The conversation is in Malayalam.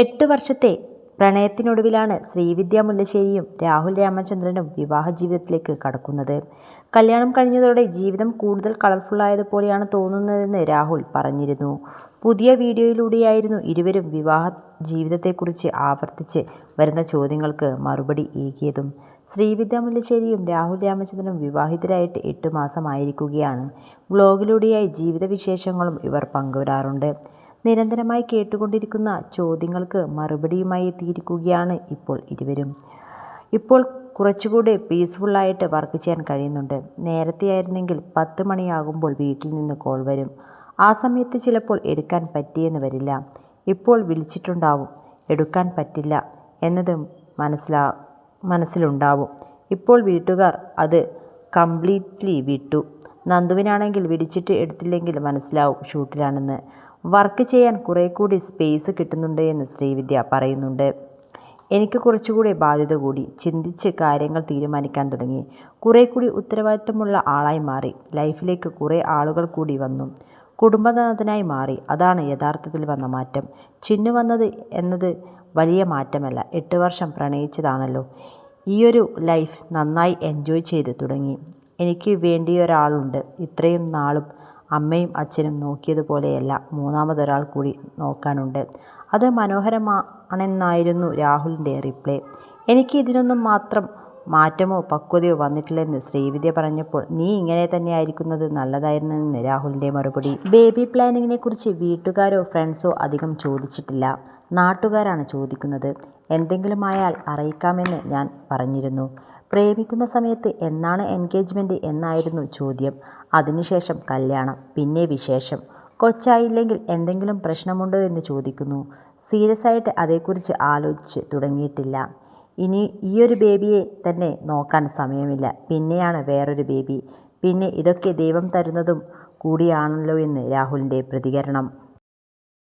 എട്ട് വർഷത്തെ പ്രണയത്തിനൊടുവിലാണ് ശ്രീവിദ്യ മുല്ലശ്ശേരിയും രാഹുൽ രാമചന്ദ്രനും വിവാഹ ജീവിതത്തിലേക്ക് കടക്കുന്നത്. കല്യാണം കഴിഞ്ഞതോടെ ജീവിതം കൂടുതൽ കളർഫുള്ളായതുപോലെയാണ് തോന്നുന്നതെന്ന് രാഹുൽ പറഞ്ഞിരുന്നു. പുതിയ വീഡിയോയിലൂടെയായിരുന്നു ഇരുവരും വിവാഹ ജീവിതത്തെക്കുറിച്ച് ആവർത്തിച്ച് വരുന്ന ചോദ്യങ്ങൾക്ക് മറുപടി ഏകിയതും. ശ്രീവിദ്യ മുല്ലശ്ശേരിയും രാഹുൽ രാമചന്ദ്രനും വിവാഹിതരായിട്ട് എട്ട് മാസമായിരിക്കുകയാണ്. വ്ലോഗിലൂടെയായി ജീവിത വിശേഷങ്ങളും ഇവർ പങ്കിടാറുണ്ട്. നിരന്തരമായി കേട്ടുകൊണ്ടിരിക്കുന്ന ചോദ്യങ്ങൾക്ക് മറുപടിയുമായി എത്തിയിരിക്കുകയാണ് ഇപ്പോൾ ഇരുവരും. ഇപ്പോൾ കുറച്ചുകൂടി പീസ്ഫുള്ളായിട്ട് വർക്ക് ചെയ്യാൻ കഴിയുന്നുണ്ട്. നേരത്തെ ആയിരുന്നെങ്കിൽ പത്ത് മണിയാകുമ്പോൾ വീട്ടിൽ നിന്ന് കോൾ വരും. ആ സമയത്ത് ചിലപ്പോൾ എടുക്കാൻ പറ്റിയെന്ന് വരില്ല. ഇപ്പോൾ വിളിച്ചിട്ടുണ്ടാവും എടുക്കാൻ പറ്റില്ല എന്നത് മനസ്സിലുണ്ടാവും. ഇപ്പോൾ വീട്ടുകാർ അത് കംപ്ലീറ്റ്ലി വിട്ടു. നന്ദുവിനാണെങ്കിൽ വിളിച്ചിട്ട് എടുത്തില്ലെങ്കിൽ മനസ്സിലാവും ഷൂട്ടിലാണെന്ന്. വർക്ക് ചെയ്യാൻ കുറേ കൂടി സ്പേസ് കിട്ടുന്നുണ്ട് എന്ന് ശ്രീവിദ്യ പറയുന്നുണ്ട്. എനിക്ക് കുറച്ചുകൂടി ബാധ്യത കൂടി. ചിന്തിച്ച് കാര്യങ്ങൾ തീരുമാനിക്കാൻ തുടങ്ങി. കുറേ കൂടി ഉത്തരവാദിത്തമുള്ള ആളായി മാറി. ലൈഫിലേക്ക് കുറേ ആളുകൾ കൂടി വന്നു. കുടുംബനാഥനായി മാറി. അതാണ് യഥാർത്ഥത്തിൽ വന്ന മാറ്റം. ചിന്നു വന്നത് എന്നത് വലിയ മാറ്റമല്ല. എട്ട് വർഷം പ്രണയിച്ചതാണല്ലോ. ഈയൊരു ലൈഫ് നന്നായി എൻജോയ് ചെയ്ത് തുടങ്ങി. എനിക്ക് വേണ്ടിയൊരാളുണ്ട്. ഇത്രയും നാളും അമ്മയും അച്ഛനും നോക്കിയതുപോലെയല്ല മൂന്നാമതൊരാൾ കൂടി നോക്കാനുണ്ട്. അത് മനോഹരമാണെന്നായിരുന്നു രാഹുലിന്റെ റിപ്ലൈ. എനിക്ക് ഇതിനൊന്നും മാത്രം മാറ്റമോ പക്വതയോ വന്നിട്ടില്ലെന്ന് ശ്രീവിദ്യ പറഞ്ഞപ്പോൾ നീ ഇങ്ങനെ തന്നെയായിരിക്കുന്നത് നല്ലതായിരുന്നെന്ന് രാഹുലിന്റെ മറുപടി. ബേബി പ്ലാനിങ്ങിനെ കുറിച്ച് വീട്ടുകാരോ ഫ്രണ്ട്സോ അധികം ചോദിച്ചിട്ടില്ല. നാട്ടുകാരാണ് ചോദിക്കുന്നത്. എന്തെങ്കിലും ആയാൽ അറിയിക്കാമെന്ന് ഞാൻ പറഞ്ഞിരുന്നു. പ്രേമിക്കുന്ന സമയത്ത് എന്നാണ് എൻഗേജ്മെന്റ് എന്നായിരുന്നു ചോദ്യം. അതിനുശേഷം കല്യാണം. പിന്നെ വിശേഷം. കൊച്ചായില്ലെങ്കിൽ എന്തെങ്കിലും പ്രശ്നമുണ്ടോ എന്ന് ചോദിക്കുന്നു. സീരിയസ് ആയിട്ട് അതേക്കുറിച്ച് ആലോചിച്ച് തുടങ്ങിയിട്ടില്ല. ഈയൊരു ബേബിയെ തന്നെ നോക്കാൻ സമയമില്ല. പിന്നെയാണ് വേറൊരു ബേബി. പിന്നെ ഇതൊക്കെ ദൈവം തരുന്നതും കൂടിയാണല്ലോ എന്ന് രാഹുലിന്റെ പ്രതികരണം.